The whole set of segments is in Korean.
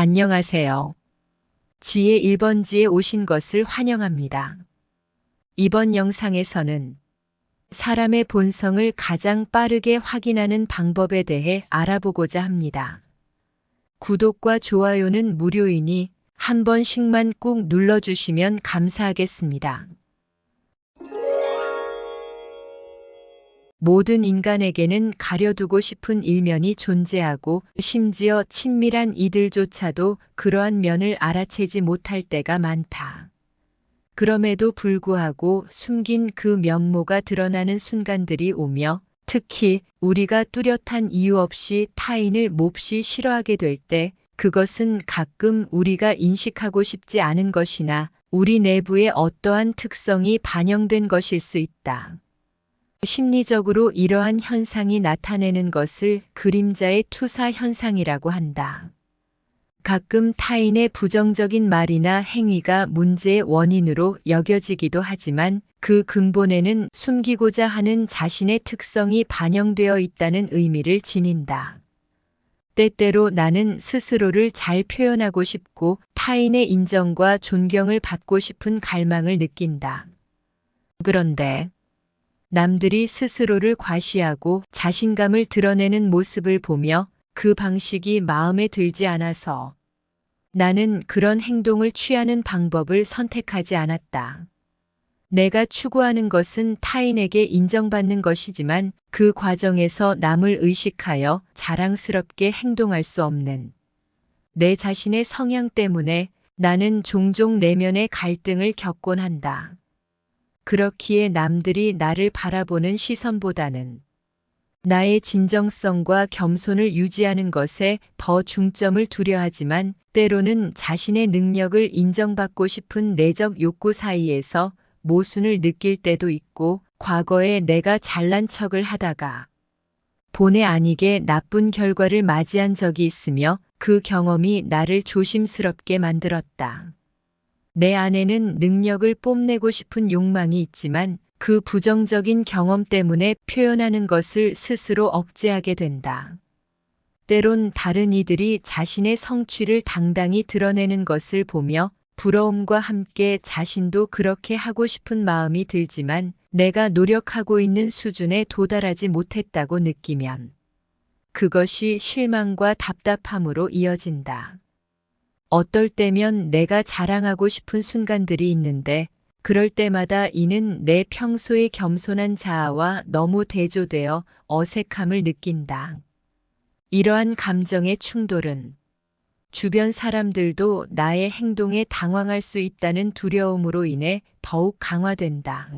안녕하세요. 지혜 1번지에 오신 것을 환영합니다. 이번 영상에서는 사람의 본성을 가장 빠르게 확인하는 방법에 대해 알아보고자 합니다. 구독과 좋아요는 무료이니 한 번씩만 꾹 눌러주시면 감사하겠습니다. 모든 인간에게는 가려두고 싶은 일면이 존재하고 심지어 친밀한 이들조차도 그러한 면을 알아채지 못할 때가 많다. 그럼에도 불구하고 숨긴 그 면모가 드러나는 순간들이 오며 특히 우리가 뚜렷한 이유 없이 타인을 몹시 싫어하게 될 때 그것은 가끔 우리가 인식하고 싶지 않은 것이나 우리 내부의 어떠한 특성이 반영된 것일 수 있다. 심리적으로 이러한 현상이 나타내는 것을 그림자의 투사 현상이라고 한다. 가끔 타인의 부정적인 말이나 행위가 문제의 원인으로 여겨지기도 하지만 그 근본에는 숨기고자 하는 자신의 특성이 반영되어 있다는 의미를 지닌다. 때때로 나는 스스로를 잘 표현하고 싶고 타인의 인정과 존경을 받고 싶은 갈망을 느낀다. 그런데 남들이 스스로를 과시하고 자신감을 드러내는 모습을 보며 그 방식이 마음에 들지 않아서 나는 그런 행동을 취하는 방법을 선택하지 않았다. 내가 추구하는 것은 타인에게 인정받는 것이지만 그 과정에서 남을 의식하여 자랑스럽게 행동할 수 없는 내 자신의 성향 때문에 나는 종종 내면의 갈등을 겪곤 한다. 그렇기에 남들이 나를 바라보는 시선보다는 나의 진정성과 겸손을 유지하는 것에 더 중점을 두려 하지만 때로는 자신의 능력을 인정받고 싶은 내적 욕구 사이에서 모순을 느낄 때도 있고 과거에 내가 잘난 척을 하다가 본의 아니게 나쁜 결과를 맞이한 적이 있으며 그 경험이 나를 조심스럽게 만들었다. 내 안에는 능력을 뽐내고 싶은 욕망이 있지만 그 부정적인 경험 때문에 표현하는 것을 스스로 억제하게 된다. 때론 다른 이들이 자신의 성취를 당당히 드러내는 것을 보며 부러움과 함께 자신도 그렇게 하고 싶은 마음이 들지만 내가 노력하고 있는 수준에 도달하지 못했다고 느끼면 그것이 실망과 답답함으로 이어진다. 어떨 때면 내가 자랑하고 싶은 순간들이 있는데 그럴 때마다 이는 내 평소의 겸손한 자아와 너무 대조되어 어색함을 느낀다. 이러한 감정의 충돌은 주변 사람들도 나의 행동에 당황할 수 있다는 두려움으로 인해 더욱 강화된다.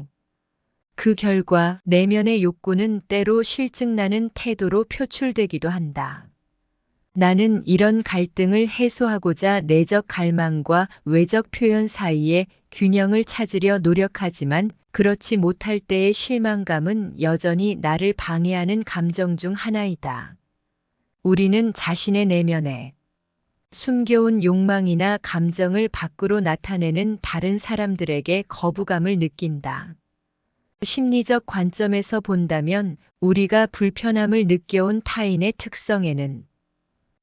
그 결과 내면의 욕구는 때로 실증나는 태도로 표출되기도 한다. 나는 이런 갈등을 해소하고자 내적 갈망과 외적 표현 사이에 균형을 찾으려 노력하지만 그렇지 못할 때의 실망감은 여전히 나를 방해하는 감정 중 하나이다. 우리는 자신의 내면에 숨겨온 욕망이나 감정을 밖으로 나타내는 다른 사람들에게 거부감을 느낀다. 심리적 관점에서 본다면 우리가 불편함을 느껴온 타인의 특성에는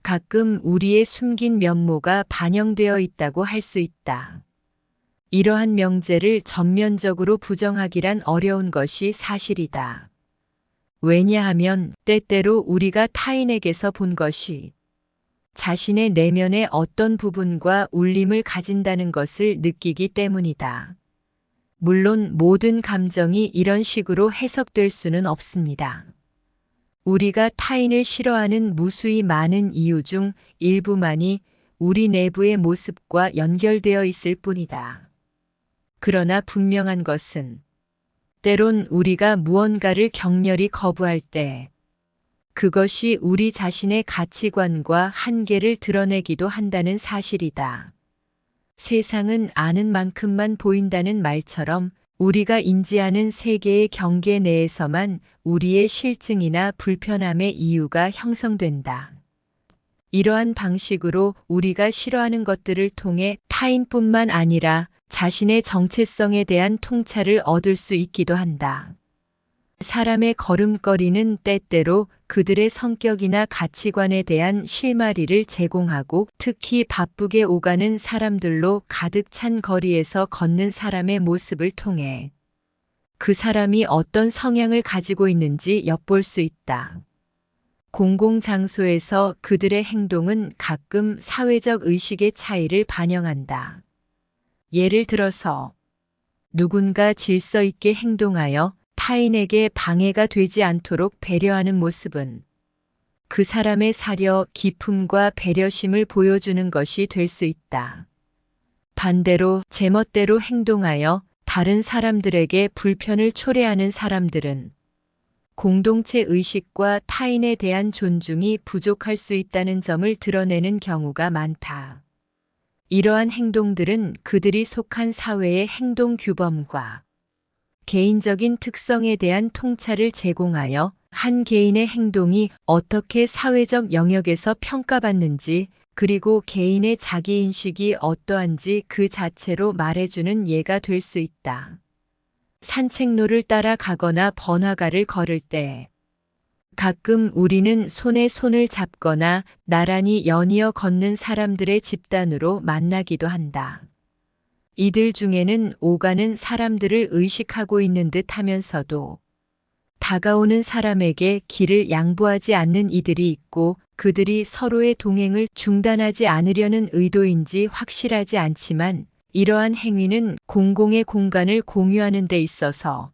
가끔 우리의 숨긴 면모가 반영되어 있다고 할 수 있다. 이러한 명제를 전면적으로 부정하기란 어려운 것이 사실이다. 왜냐하면 때때로 우리가 타인에게서 본 것이 자신의 내면의 어떤 부분과 울림을 가진다는 것을 느끼기 때문이다. 물론 모든 감정이 이런 식으로 해석될 수는 없습니다. 우리가 타인을 싫어하는 무수히 많은 이유 중 일부만이 우리 내부의 모습과 연결되어 있을 뿐이다. 그러나 분명한 것은 때론 우리가 무언가를 격렬히 거부할 때 그것이 우리 자신의 가치관과 한계를 드러내기도 한다는 사실이다. 세상은 아는 만큼만 보인다는 말처럼 우리가 인지하는 세계의 경계 내에서만 우리의 실증이나 불편함의 이유가 형성된다. 이러한 방식으로 우리가 싫어하는 것들을 통해 타인뿐만 아니라 자신의 정체성에 대한 통찰을 얻을 수 있기도 한다. 사람의 걸음걸이는 때때로 그들의 성격이나 가치관에 대한 실마리를 제공하고 특히 바쁘게 오가는 사람들로 가득 찬 거리에서 걷는 사람의 모습을 통해 그 사람이 어떤 성향을 가지고 있는지 엿볼 수 있다. 공공장소에서 그들의 행동은 가끔 사회적 의식의 차이를 반영한다. 예를 들어서 누군가 질서 있게 행동하여 타인에게 방해가 되지 않도록 배려하는 모습은 그 사람의 사려 기품과 배려심을 보여주는 것이 될 수 있다. 반대로 제멋대로 행동하여 다른 사람들에게 불편을 초래하는 사람들은 공동체 의식과 타인에 대한 존중이 부족할 수 있다는 점을 드러내는 경우가 많다. 이러한 행동들은 그들이 속한 사회의 행동 규범과 개인적인 특성에 대한 통찰을 제공하여 한 개인의 행동이 어떻게 사회적 영역에서 평가받는지 그리고 개인의 자기인식이 어떠한지 그 자체로 말해주는 예가 될 수 있다. 산책로를 따라 가거나 번화가를 걸을 때 가끔 우리는 손에 손을 잡거나 나란히 연이어 걷는 사람들의 집단으로 만나기도 한다. 이들 중에는 오가는 사람들을 의식하고 있는 듯 하면서도 다가오는 사람에게 길을 양보하지 않는 이들이 있고 그들이 서로의 동행을 중단하지 않으려는 의도인지 확실하지 않지만 이러한 행위는 공공의 공간을 공유하는 데 있어서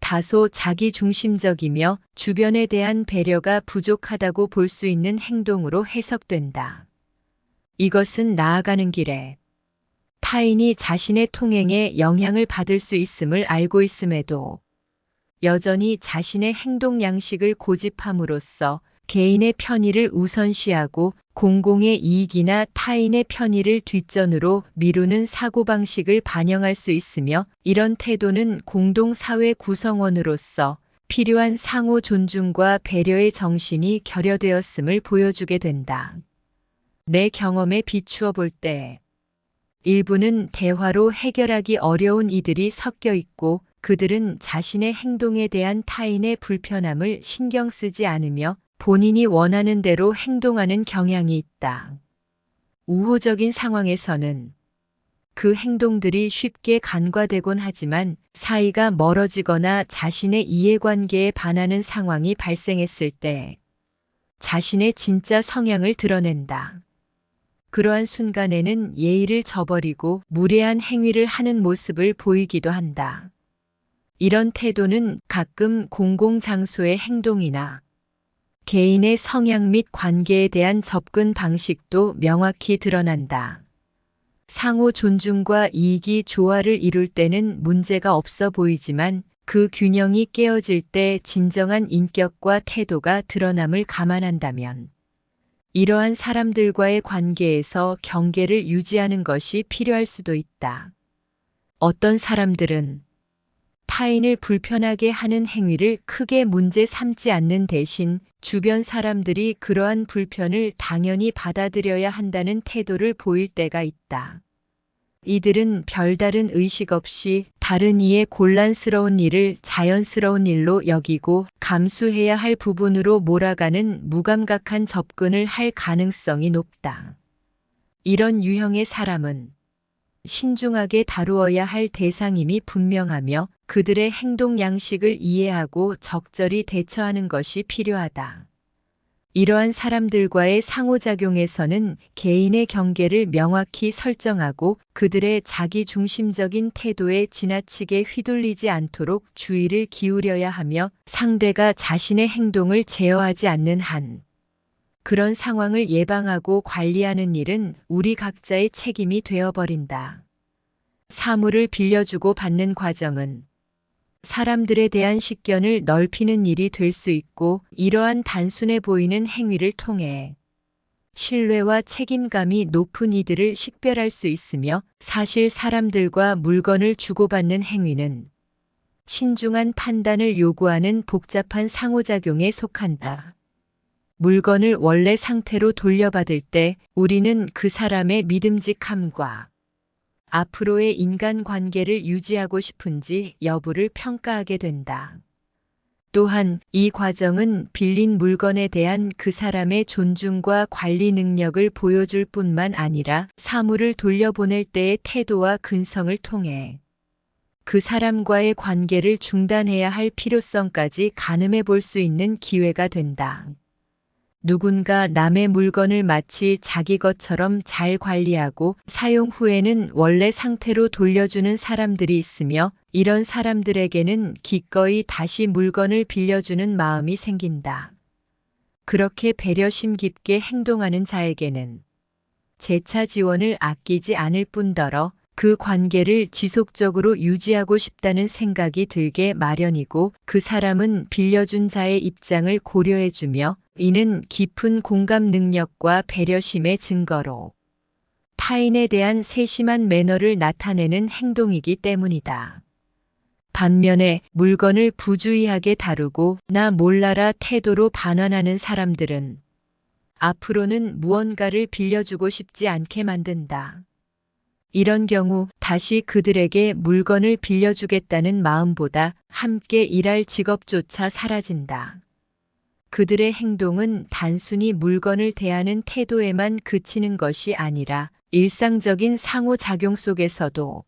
다소 자기 중심적이며 주변에 대한 배려가 부족하다고 볼 수 있는 행동으로 해석된다. 이것은 나아가는 길에 타인이 자신의 통행에 영향을 받을 수 있음을 알고 있음에도 여전히 자신의 행동 양식을 고집함으로써 개인의 편의를 우선시하고 공공의 이익이나 타인의 편의를 뒷전으로 미루는 사고방식을 반영할 수 있으며 이런 태도는 공동사회 구성원으로서 필요한 상호 존중과 배려의 정신이 결여되었음을 보여주게 된다. 내 경험에 비추어 볼 때, 일부는 대화로 해결하기 어려운 이들이 섞여 있고 그들은 자신의 행동에 대한 타인의 불편함을 신경 쓰지 않으며 본인이 원하는 대로 행동하는 경향이 있다. 우호적인 상황에서는 그 행동들이 쉽게 간과되곤 하지만 사이가 멀어지거나 자신의 이해관계에 반하는 상황이 발생했을 때 자신의 진짜 성향을 드러낸다. 그러한 순간에는 예의를 저버리고 무례한 행위를 하는 모습을 보이기도 한다. 이런 태도는 가끔 공공장소의 행동이나 개인의 성향 및 관계에 대한 접근 방식도 명확히 드러난다. 상호 존중과 이익이 조화를 이룰 때는 문제가 없어 보이지만 그 균형이 깨어질 때 진정한 인격과 태도가 드러남을 감안한다면 이러한 사람들과의 관계에서 경계를 유지하는 것이 필요할 수도 있다. 어떤 사람들은 타인을 불편하게 하는 행위를 크게 문제 삼지 않는 대신 주변 사람들이 그러한 불편을 당연히 받아들여야 한다는 태도를 보일 때가 있다. 이들은 별다른 의식 없이 다른 이의 곤란스러운 일을 자연스러운 일로 여기고 감수해야 할 부분으로 몰아가는 무감각한 접근을 할 가능성이 높다. 이런 유형의 사람은 신중하게 다루어야 할 대상임이 분명하며 그들의 행동 양식을 이해하고 적절히 대처하는 것이 필요하다. 이러한 사람들과의 상호작용에서는 개인의 경계를 명확히 설정하고 그들의 자기 중심적인 태도에 지나치게 휘둘리지 않도록 주의를 기울여야 하며 상대가 자신의 행동을 제어하지 않는 한 그런 상황을 예방하고 관리하는 일은 우리 각자의 책임이 되어버린다. 사물을 빌려주고 받는 과정은 사람들에 대한 식견을 넓히는 일이 될 수 있고 이러한 단순해 보이는 행위를 통해 신뢰와 책임감이 높은 이들을 식별할 수 있으며 사실 사람들과 물건을 주고받는 행위는 신중한 판단을 요구하는 복잡한 상호작용에 속한다. 물건을 원래 상태로 돌려받을 때 우리는 그 사람의 믿음직함과 앞으로의 인간 관계를 유지하고 싶은지 여부를 평가하게 된다. 또한 이 과정은 빌린 물건에 대한 그 사람의 존중과 관리 능력을 보여줄 뿐만 아니라 사물을 돌려보낼 때의 태도와 근성을 통해 그 사람과의 관계를 중단해야 할 필요성까지 가늠해 볼 수 있는 기회가 된다. 누군가 남의 물건을 마치 자기 것처럼 잘 관리하고 사용 후에는 원래 상태로 돌려주는 사람들이 있으며 이런 사람들에게는 기꺼이 다시 물건을 빌려주는 마음이 생긴다. 그렇게 배려심 깊게 행동하는 자에게는 재차 지원을 아끼지 않을 뿐더러 그 관계를 지속적으로 유지하고 싶다는 생각이 들게 마련이고 그 사람은 빌려준 자의 입장을 고려해주며 이는 깊은 공감 능력과 배려심의 증거로 타인에 대한 세심한 매너를 나타내는 행동이기 때문이다. 반면에 물건을 부주의하게 다루고 나 몰라라 태도로 반환하는 사람들은 앞으로는 무언가를 빌려주고 싶지 않게 만든다. 이런 경우 다시 그들에게 물건을 빌려주겠다는 마음보다 함께 일할 직업조차 사라진다. 그들의 행동은 단순히 물건을 대하는 태도에만 그치는 것이 아니라 일상적인 상호작용 속에서도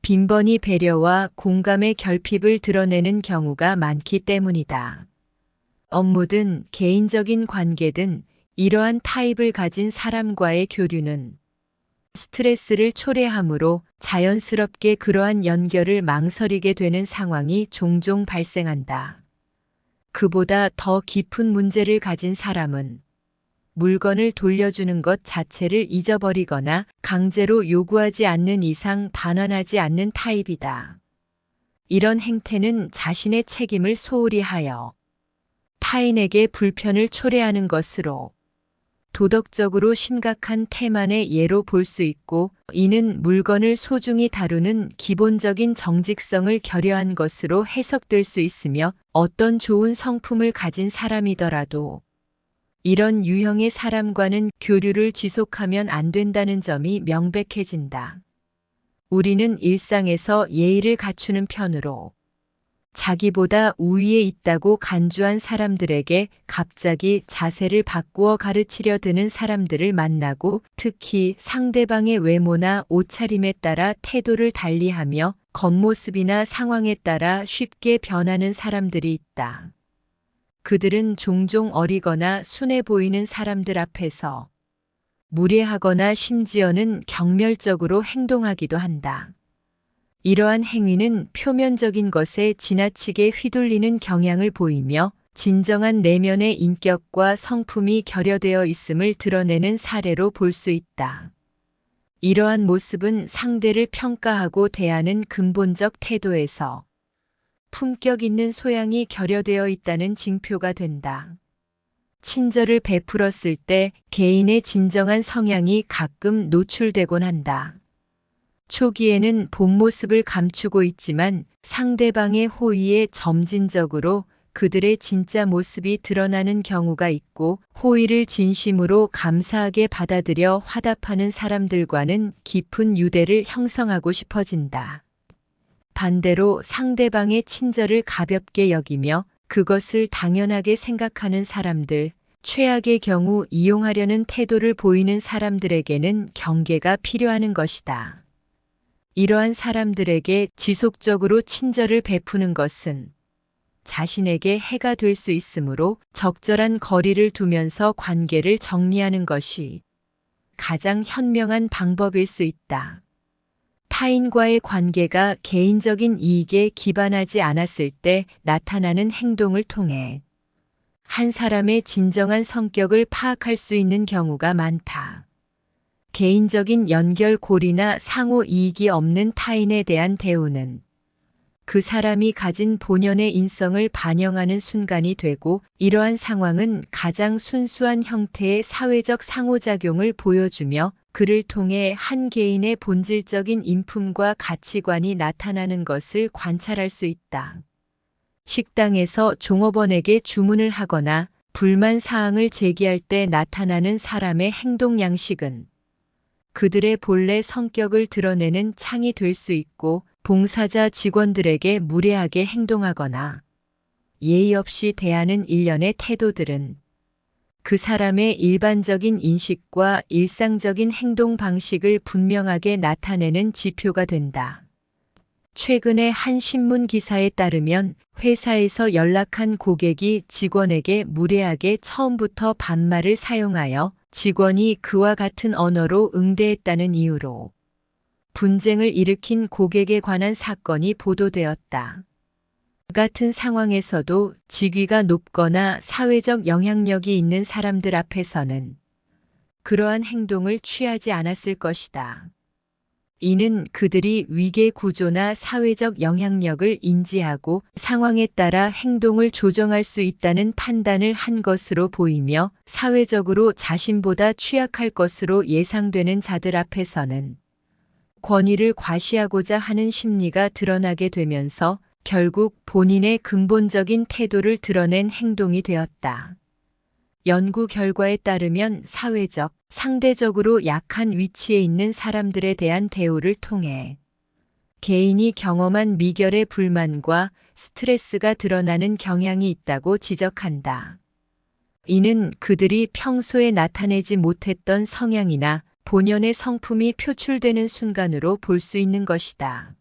빈번히 배려와 공감의 결핍을 드러내는 경우가 많기 때문이다. 업무든 개인적인 관계든 이러한 타입을 가진 사람과의 교류는 스트레스를 초래하므로 자연스럽게 그러한 연결을 망설이게 되는 상황이 종종 발생한다. 그보다 더 깊은 문제를 가진 사람은 물건을 돌려주는 것 자체를 잊어버리거나 강제로 요구하지 않는 이상 반환하지 않는 타입이다. 이런 행태는 자신의 책임을 소홀히 하여 타인에게 불편을 초래하는 것으로 도덕적으로 심각한 태만의 예로 볼 수 있고 이는 물건을 소중히 다루는 기본적인 정직성을 결여한 것으로 해석될 수 있으며 어떤 좋은 성품을 가진 사람이더라도 이런 유형의 사람과는 교류를 지속하면 안 된다는 점이 명백해진다. 우리는 일상에서 예의를 갖추는 편으로 자기보다 우위에 있다고 간주한 사람들에게 갑자기 자세를 바꾸어 가르치려 드는 사람들을 만나고 특히 상대방의 외모나 옷차림에 따라 태도를 달리하며 겉모습이나 상황에 따라 쉽게 변하는 사람들이 있다. 그들은 종종 어리거나 순해 보이는 사람들 앞에서 무례하거나 심지어는 경멸적으로 행동하기도 한다. 이러한 행위는 표면적인 것에 지나치게 휘둘리는 경향을 보이며 진정한 내면의 인격과 성품이 결여되어 있음을 드러내는 사례로 볼 수 있다. 이러한 모습은 상대를 평가하고 대하는 근본적 태도에서 품격 있는 소양이 결여되어 있다는 징표가 된다. 친절을 베풀었을 때 개인의 진정한 성향이 가끔 노출되곤 한다. 초기에는 본 모습을 감추고 있지만 상대방의 호의에 점진적으로 그들의 진짜 모습이 드러나는 경우가 있고 호의를 진심으로 감사하게 받아들여 화답하는 사람들과는 깊은 유대를 형성하고 싶어진다. 반대로 상대방의 친절을 가볍게 여기며 그것을 당연하게 생각하는 사람들, 최악의 경우 이용하려는 태도를 보이는 사람들에게는 경계가 필요하는 것이다. 이러한 사람들에게 지속적으로 친절을 베푸는 것은 자신에게 해가 될 수 있으므로 적절한 거리를 두면서 관계를 정리하는 것이 가장 현명한 방법일 수 있다. 타인과의 관계가 개인적인 이익에 기반하지 않았을 때 나타나는 행동을 통해 한 사람의 진정한 성격을 파악할 수 있는 경우가 많다. 개인적인 연결고리나 상호 이익이 없는 타인에 대한 대우는 그 사람이 가진 본연의 인성을 반영하는 순간이 되고 이러한 상황은 가장 순수한 형태의 사회적 상호작용을 보여주며 그를 통해 한 개인의 본질적인 인품과 가치관이 나타나는 것을 관찰할 수 있다. 식당에서 종업원에게 주문을 하거나 불만 사항을 제기할 때 나타나는 사람의 행동 양식은 그들의 본래 성격을 드러내는 창이 될 수 있고 봉사자 직원들에게 무례하게 행동하거나 예의 없이 대하는 일련의 태도들은 그 사람의 일반적인 인식과 일상적인 행동 방식을 분명하게 나타내는 지표가 된다. 최근에 한 신문 기사에 따르면 회사에서 연락한 고객이 직원에게 무례하게 처음부터 반말을 사용하여 직원이 그와 같은 언어로 응대했다는 이유로 분쟁을 일으킨 고객에 관한 사건이 보도되었다. 같은 상황에서도 직위가 높거나 사회적 영향력이 있는 사람들 앞에서는 그러한 행동을 취하지 않았을 것이다. 이는 그들이 위계 구조나 사회적 영향력을 인지하고 상황에 따라 행동을 조정할 수 있다는 판단을 한 것으로 보이며 사회적으로 자신보다 취약할 것으로 예상되는 자들 앞에서는 권위를 과시하고자 하는 심리가 드러나게 되면서 결국 본인의 근본적인 태도를 드러낸 행동이 되었다. 연구 결과에 따르면 사회적, 상대적으로 약한 위치에 있는 사람들에 대한 대우를 통해 개인이 경험한 미결의 불만과 스트레스가 드러나는 경향이 있다고 지적한다. 이는 그들이 평소에 나타내지 못했던 성향이나 본연의 성품이 표출되는 순간으로 볼 수 있는 것이다.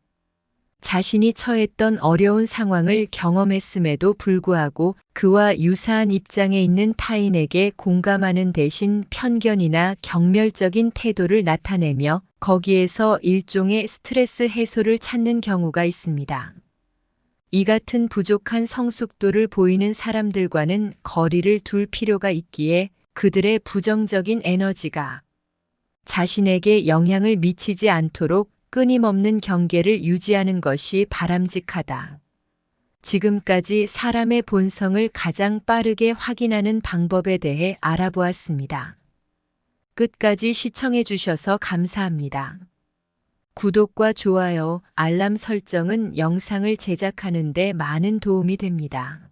자신이 처했던 어려운 상황을 경험했음에도 불구하고 그와 유사한 입장에 있는 타인에게 공감하는 대신 편견이나 경멸적인 태도를 나타내며 거기에서 일종의 스트레스 해소를 찾는 경우가 있습니다. 이 같은 부족한 성숙도를 보이는 사람들과는 거리를 둘 필요가 있기에 그들의 부정적인 에너지가 자신에게 영향을 미치지 않도록 끊임없는 경계를 유지하는 것이 바람직하다. 지금까지 사람의 본성을 가장 빠르게 확인하는 방법에 대해 알아보았습니다. 끝까지 시청해 주셔서 감사합니다. 구독과 좋아요, 알람 설정은 영상을 제작하는 데 많은 도움이 됩니다.